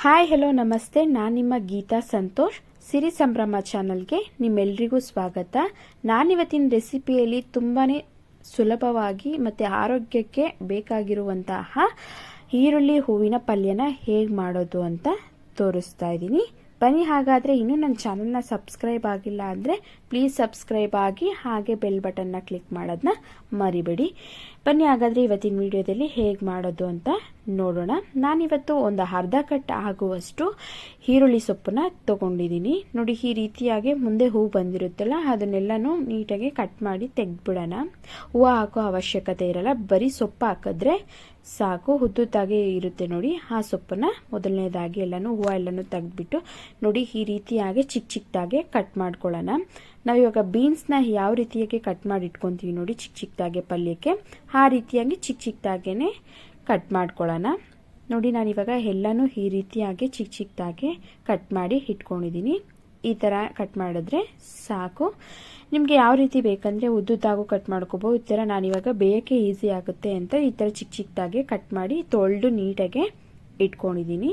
Hi hello ನಮಸ್ತೆ ನಾನು ನಿಮ್ಮ ಗೀತಾ ಸಂತೋಷ್. ಸಿರಿ ಸಂಭ್ರಮ ಚಾನಲ್ಗೆ ನಿಮ್ಮೆಲ್ರಿಗೂ ಸ್ವಾಗತ. ನಾನಿವತ್ತಿನ ರೆಸಿಪಿಯಲ್ಲಿ ತುಂಬಾ ಸುಲಭವಾಗಿ ಮತ್ತು ಆರೋಗ್ಯಕ್ಕೆ ಬೇಕಾಗಿರುವಂತಹ ಈರುಳ್ಳಿ ಹೂವಿನ ಪಲ್ಯನ ಹೇಗೆ ಮಾಡೋದು ಅಂತ ತೋರಿಸ್ತಾ ಇದ್ದೀನಿ. ಬನ್ನಿ, ಹಾಗಾದರೆ ಇನ್ನೂ ನನ್ನ ಚಾನಲ್ನ ಸಬ್ಸ್ಕ್ರೈಬ್ ಆಗಿಲ್ಲ ಅಂದರೆ ಪ್ಲೀಸ್ ಸಬ್ಸ್ಕ್ರೈಬ್ ಆಗಿ ಹಾಗೆ ಬೆಲ್ ಬಟನ್ನ ಕ್ಲಿಕ್ ಮಾಡೋದನ್ನ ಮರಿಬೇಡಿ. ಬನ್ನಿ, ಹಾಗಾದರೆ ಇವತ್ತಿನ ವಿಡಿಯೋದಲ್ಲಿ ಹೇಗೆ ಮಾಡೋದು ಅಂತ ನೋಡೋಣ. ನಾನಿವತ್ತು ಒಂದು ಅರ್ಧ ಕಟ್ ಆಗುವಷ್ಟು ಈರುಳ್ಳಿ ಸೊಪ್ಪನ್ನ ತೊಗೊಂಡಿದ್ದೀನಿ. ನೋಡಿ, ಈ ರೀತಿಯಾಗಿ ಮುಂದೆ ಹೂವು ಬಂದಿರುತ್ತಲ್ಲ, ಅದನ್ನೆಲ್ಲನೂ ನೀಟಾಗಿ ಕಟ್ ಮಾಡಿ ತೆಗೆದ್ಬಿಡೋಣ. ಹೂವು ಹಾಕೋ ಅವಶ್ಯಕತೆ ಇರಲ್ಲ, ಬರೀ ಸೊಪ್ಪು ಹಾಕಿದ್ರೆ ಸಾಕು. ಉದ್ದುತ್ತಾಗೆ ಇರುತ್ತೆ ನೋಡಿ, ಆ ಸೊಪ್ಪನ್ನು ಮೊದಲನೇದಾಗಿ ಎಲ್ಲನೂ ಹೂವು ಎಲ್ಲನೂ ತೆಗೆದ್ಬಿಟ್ಟು ನೋಡಿ, ಈ ರೀತಿಯಾಗಿ ಚಿಕ್ಕ ಚಿಕ್ಕದಾಗೆ ಕಟ್ ಮಾಡ್ಕೊಳ್ಳೋಣ. ನಾವು ಇವಾಗ ಬೀನ್ಸ್ನ ಯಾವ ರೀತಿಯಾಗಿ ಕಟ್ ಮಾಡಿ ಇಟ್ಕೊತೀವಿ ನೋಡಿ ಚಿಕ್ಕ ಚಿಕ್ಕದಾಗೆ ಪಲ್ಯಕ್ಕೆ. ಆ ರೀತಿಯಾಗಿ ಚಿಕ್ಕ ಚಿಕ್ಕದಾಗೇ ಕಟ್ ಮಾಡ್ಕೊಳ್ಳೋಣ. ನೋಡಿ, ನಾನು ಇವಾಗ ಎಲ್ಲನೂ ಈ ರೀತಿಯಾಗಿ ಚಿಕ್ಕ ಚಿಕ್ಕದಾಗಿ ಕಟ್ ಮಾಡಿ ಇಟ್ಕೊಂಡಿದ್ದೀನಿ. ಈ ಥರ ಕಟ್ ಮಾಡಿದ್ರೆ ಸಾಕು. ನಿಮಗೆ ಯಾವ ರೀತಿ ಬೇಕಂದರೆ ಉದ್ದುದ್ದಾಗೂ ಕಟ್ ಮಾಡ್ಕೋಬೋದು. ಈ ಥರ ನಾನಿವಾಗ ಬೇಯಕ್ಕೆ ಈಸಿ ಆಗುತ್ತೆ ಅಂತ ಈ ಥರ ಚಿಕ್ಕ ಚಿಕ್ಕದಾಗಿ ಕಟ್ ಮಾಡಿ ತೊಳೆದು ನೀಟಾಗೆ ಇಟ್ಕೊಂಡಿದ್ದೀನಿ.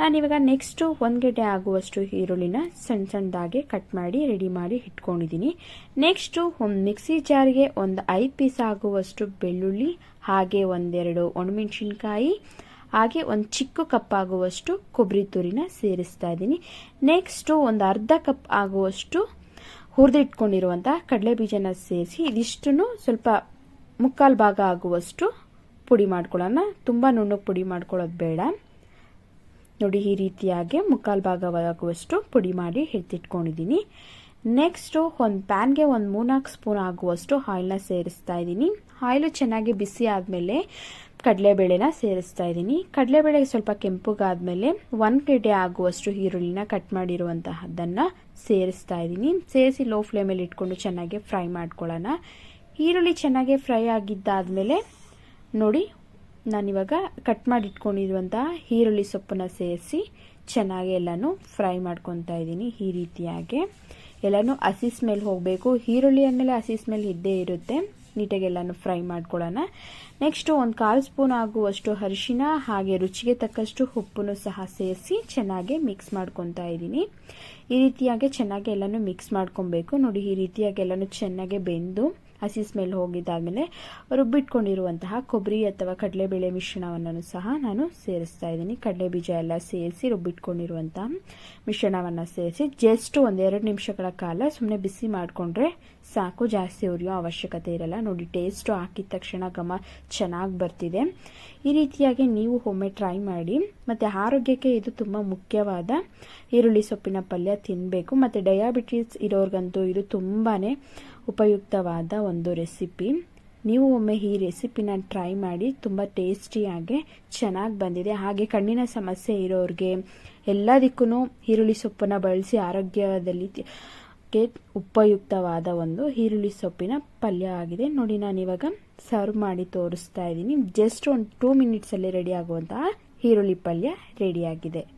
ನಾನಿವಾಗ ನೆಕ್ಸ್ಟು ಒಂದು ಗಡ್ಡೆ ಆಗುವಷ್ಟು ಈರುಳ್ಳಿನ ಸಣ್ಣ ಸಣ್ಣದಾಗಿ ಕಟ್ ಮಾಡಿ ರೆಡಿ ಮಾಡಿ ಇಟ್ಕೊಂಡಿದ್ದೀನಿ ನೆಕ್ಸ್ಟು ಒಂದು ಮಿಕ್ಸಿ ಜಾರಿಗೆ ಒಂದು ಐದು ಪೀಸ್ ಆಗುವಷ್ಟು ಬೆಳ್ಳುಳ್ಳಿ, ಹಾಗೆ ಒಂದೆರಡು ಒಣಮೆಣಸಿನ್ಕಾಯಿ, ಹಾಗೆ ಒಂದು ಚಿಕ್ಕ ಕಪ್ ಆಗುವಷ್ಟು ಕೊಬ್ಬರಿ ತುರಿನ ಸೇರಿಸ್ತಾ ಇದ್ದೀನಿ ನೆಕ್ಸ್ಟು ಒಂದು ಅರ್ಧ ಕಪ್ ಆಗುವಷ್ಟು ಹುರಿದಿಟ್ಕೊಂಡಿರುವಂಥ ಕಡಲೆ ಬೀಜನ ಸೇರಿಸಿ, ಇದಿಷ್ಟನ್ನು ಸ್ವಲ್ಪ ಮುಕ್ಕಾಲು ಭಾಗ ಆಗುವಷ್ಟು ಪುಡಿ ಮಾಡ್ಕೊಳ್ಳೋಣ. ತುಂಬ ನುಣ್ಣಗೆ ಪುಡಿ ಮಾಡ್ಕೊಳ್ಳೋದು ಬೇಡ. ನೋಡಿ, ಈ ರೀತಿಯಾಗಿ ಮುಕ್ಕಾಲು ಭಾಗವಾಗುವಷ್ಟು ಪುಡಿ ಮಾಡಿ ಎತ್ತಿಟ್ಕೊಂಡಿದ್ದೀನಿ ನೆಕ್ಸ್ಟು ಒಂದು ಪ್ಯಾನ್ಗೆ ಒಂದು ಮೂರ್ನಾಲ್ಕು ಸ್ಪೂನ್ ಆಗುವಷ್ಟು ಆಯಿಲ್ನ ಸೇರಿಸ್ತಾ ಇದ್ದೀನಿ. ಆಯಿಲು ಚೆನ್ನಾಗಿ ಬಿಸಿ ಆದಮೇಲೆ ಕಡಲೆಬೇಳೆನ ಸೇರಿಸ್ತಾ ಇದ್ದೀನಿ. ಕಡಲೆಬೇಳೆ ಸ್ವಲ್ಪ ಕೆಂಪುಗಾದಮೇಲೆ ಒಂದು ಗಡ್ಡೆ ಆಗುವಷ್ಟು ಈರುಳ್ಳಿನ ಕಟ್ ಮಾಡಿರುವಂತಹದ್ದನ್ನು ಸೇರಿಸ್ತಾ ಇದ್ದೀನಿ. ಸೇರಿಸಿ ಲೋ ಫ್ಲೇಮಲ್ಲಿ ಇಟ್ಕೊಂಡು ಚೆನ್ನಾಗಿ ಫ್ರೈ ಮಾಡ್ಕೊಳ್ಳೋಣ. ಈರುಳ್ಳಿ ಚೆನ್ನಾಗಿ ಫ್ರೈ ಆಗಿದ್ದಾದಮೇಲೆ ನೋಡಿ ನಾನಿವಾಗ ಕಟ್ ಮಾಡಿ ಇಟ್ಕೊಂಡಿರುವಂತಹ ಈರುಳ್ಳಿ ಸೊಪ್ಪನ್ನ ಸೇರಿಸಿ ಚೆನ್ನಾಗಿ ಎಲ್ಲನೂ ಫ್ರೈ ಮಾಡ್ಕೊತಾ ಇದ್ದೀನಿ ಈ ರೀತಿಯಾಗಿ. ಎಲ್ಲನೂ ಹಸಿ ಸ್ಮೆಲ್ ಹೋಗಬೇಕು. ಈರುಳ್ಳಿ ಅಂದಮೇಲೆ ಹಸಿ ಸ್ಮೆಲ್ ಇದ್ದೇ ಇರುತ್ತೆ. ನೀಟಾಗಿ ಎಲ್ಲಾನು ಫ್ರೈ ಮಾಡ್ಕೊಳ್ಳೋಣ. ನೆಕ್ಸ್ಟು ಒಂದು ಕಾಲು ಸ್ಪೂನ್ ಆಗುವಷ್ಟು ಅರಿಶಿನ ಹಾಗೆ ರುಚಿಗೆ ತಕ್ಕಷ್ಟು ಉಪ್ಪನ್ನು ಸಹ ಸೇರಿಸಿ ಚೆನ್ನಾಗಿ ಮಿಕ್ಸ್ ಮಾಡ್ಕೊತಾ ಇದ್ದೀನಿ. ಈ ರೀತಿಯಾಗಿ ಚೆನ್ನಾಗಿ ಎಲ್ಲನೂ ಮಿಕ್ಸ್ ಮಾಡ್ಕೊಬೇಕು. ನೋಡಿ ಈ ರೀತಿಯಾಗಿ ಎಲ್ಲನೂ ಚೆನ್ನಾಗಿ ಬೆಂದು ಹಸಿ ಸ್ಮೆಲ್ ಹೋಗಿದ್ದಾದಮೇಲೆ ರುಬ್ಬಿಟ್ಕೊಂಡಿರುವಂತಹ ಕೊಬ್ಬರಿ ಅಥವಾ ಕಡಲೆಬೇಳೆ ಮಿಶ್ರಣವನ್ನು ಸಹ ನಾನು ಸೇರಿಸ್ತಾ ಇದ್ದೀನಿ. ಕಡಲೆ ಬೀಜ ಎಲ್ಲ ಸೇರಿಸಿ ರುಬ್ಬಿಟ್ಕೊಂಡಿರುವಂತಹ ಮಿಶ್ರಣವನ್ನು ಸೇರಿಸಿ ಜಸ್ಟ್ ಒಂದೆರಡು ನಿಮಿಷಗಳ ಕಾಲ ಸುಮ್ಮನೆ ಬಿಸಿ ಮಾಡಿಕೊಂಡ್ರೆ ಸಾಕು, ಜಾಸ್ತಿ ಉರಿಯೋ ಅವಶ್ಯಕತೆ ಇರಲ್ಲ. ನೋಡಿ ಟೇಸ್ಟು ಹಾಕಿದ ತಕ್ಷಣ ಘಮ ಚೆನ್ನಾಗಿ ಬರ್ತಿದೆ. ಈ ರೀತಿಯಾಗಿ ನೀವು ಒಮ್ಮೆ ಟ್ರೈ ಮಾಡಿ, ಮತ್ತು ಆರೋಗ್ಯಕ್ಕೆ ಇದು ತುಂಬ ಮುಖ್ಯವಾದ ಈರುಳ್ಳಿ ಸೊಪ್ಪಿನ ಪಲ್ಯ ತಿನ್ನಬೇಕು ಮತ್ತು ಡಯಾಬಿಟೀಸ್ ಇರೋರ್ಗಂತೂ ಇದು ತುಂಬಾ ಉಪಯುಕ್ತವಾದ ಒಂದು ರೆಸಿಪಿ. ನೀವು ಒಮ್ಮೆ ಈ ರೆಸಿಪಿನ ಟ್ರೈ ಮಾಡಿ, ತುಂಬ ಟೇಸ್ಟಿಯಾಗಿ ಚೆನ್ನಾಗಿ ಬಂದಿದೆ. ಹಾಗೆ ಕಣ್ಣಿನ ಸಮಸ್ಯೆ ಇರೋರಿಗೆ ಎಲ್ಲದಕ್ಕೂ ಈರುಳ್ಳಿ ಸೊಪ್ಪನ್ನು ಬಳಸಿ ಆರೋಗ್ಯದಲ್ಲಿ ಉಪಯುಕ್ತವಾದ ಒಂದು ಈರುಳ್ಳಿ ಸೊಪ್ಪಿನ ಪಲ್ಯ ಆಗಿದೆ. ನೋಡಿ, ನಾನು ಇವಾಗ ಸರ್ವ್ ಮಾಡಿ ತೋರಿಸ್ತಾ ಇದ್ದೀನಿ. ಜಸ್ಟ್ ಒಂದು ಟೂ ಮಿನಿಟ್ಸಲ್ಲಿ ರೆಡಿ ಆಗುವಂತಹ ಈರುಳ್ಳಿ ಪಲ್ಯ ರೆಡಿಯಾಗಿದೆ